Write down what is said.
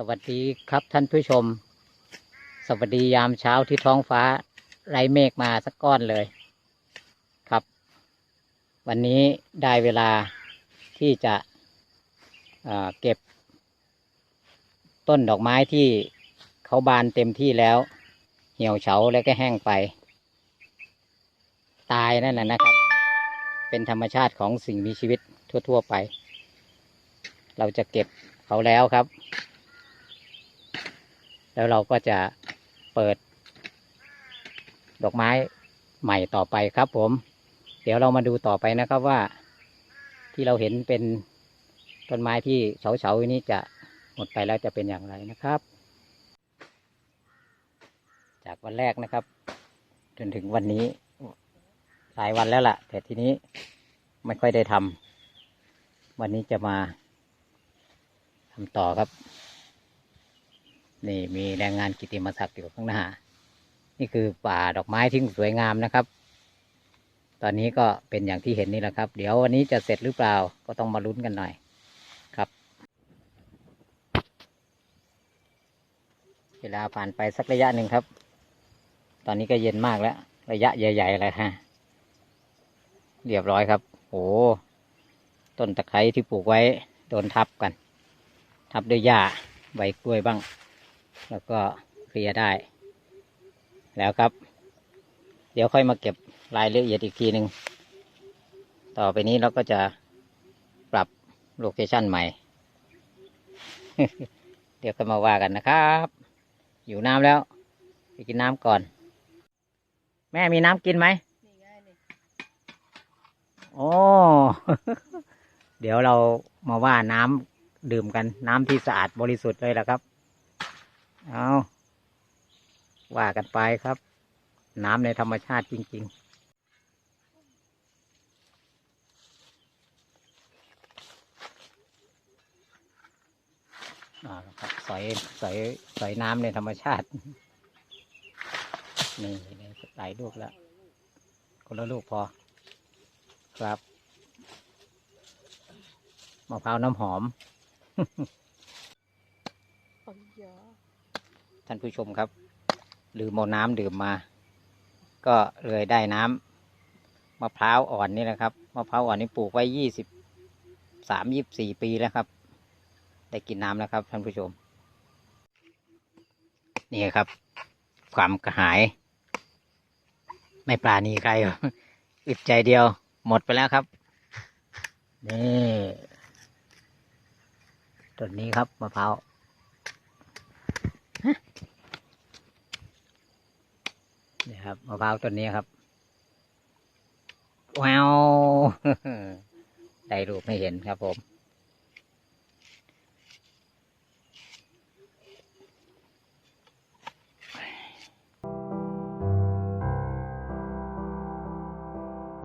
สวัสดีครับท่านผู้ชม สวัสดียามเช้าที่ท้องฟ้าไร้เมฆมาสักก้อนเลยครับ วันนี้ได้เวลาที่จะเเก็บ ต้นดอกไม้ที่เขาบานเต็มที่แล้ว เหี่ยวเฉาแล้วก็แห้งไป ตายนั่นแหละนะครับ เป็นธรรมชาติของสิ่งมีชีวิตทั่ว ๆ ไป เราจะเก็บเขาแล้วครับ แล้วเราก็จะเปิด ดอกไม้ใหม่ต่อไปครับผม เดี๋ยวเรามาดูต่อไปนะครับว่า ที่เราเห็นเป็นต้นไม้ที่เฉาๆนี้จะหมดไปแล้วจะเป็นอย่างไรนะครับ จากวันแรกนะครับ จนถึงวันนี้หลายวันแล้วล่ะ แต่ทีนี้ไม่ค่อยได้ทำวันนี้จะมาทำต่อครับ นี่มีแรงงานกิติมศักดิ์อยู่ข้างหน้า นี่คือป่าดอกไม้ที่สวยงามนะครับ ตอนนี้ก็เป็นอย่างที่เห็นนี่แหละครับ เดี๋ยววันนี้จะเสร็จหรือเปล่าก็ต้องมาลุ้นกันหน่อยครับ เวลาผ่านไปสักระยะหนึ่งครับ ตอนนี้ก็เย็นมากแล้ว ระยะใหญ่ๆเลยฮะเรียบร้อยครับโอ้ต้นตะไคร้ที่ปลูกไว้โดนทับกัน ทับด้วยหญ้าใบกล้วยบ้าง แล้วก็เคลียร์ได้ แล้วครับ เดี๋ยวค่อยมาเก็บรายละเอียดอีกทีหนึ่งต่อไปนี้เราก็จะปรับโลเคชั่นใหม่ เดี๋ยวค่อยมาว่ากันนะครับอยู่น้ำแล้ว ไปกินน้ำก่อน แม่มีน้ำกินไหมนี่ไงนี่โอ้ เดี๋ยวเรามาว่าน้ำดื่มกันน้ำที่สะอาดบริสุทธิ์เลยละครับ เอาว่ากันไปครับ น้ำในธรรมชาติจริงๆอ่าครับสอยสอยสอยน้ำในธรรมชาตินี่นี่หลายลูกแล้ว คนละลูกพอ ครับมะพร้าวน้ำหอมปังยา ท่านผู้ชมครับ ลืมเอาน้ำดื่มมา ก็เลยได้น้ำมะพร้าวอ่อนนี่นะครับมะพร้าวอ่อนนี่ปลูกไว้ยี่สิบสามยี่สี่ปีแล้วครับ ได้กินน้ำแล้วครับ ท่านผู้ชม นี่ครับ ความกระหาย ไม่ปราณีใครอกอึดใจเดียว หมดไปแล้วครับนี่ต้นนี้ครับมะพร้าว นี่ครับมะพร้าวต้นนี้ครับว้าวได้รูปไม่เห็นครับผม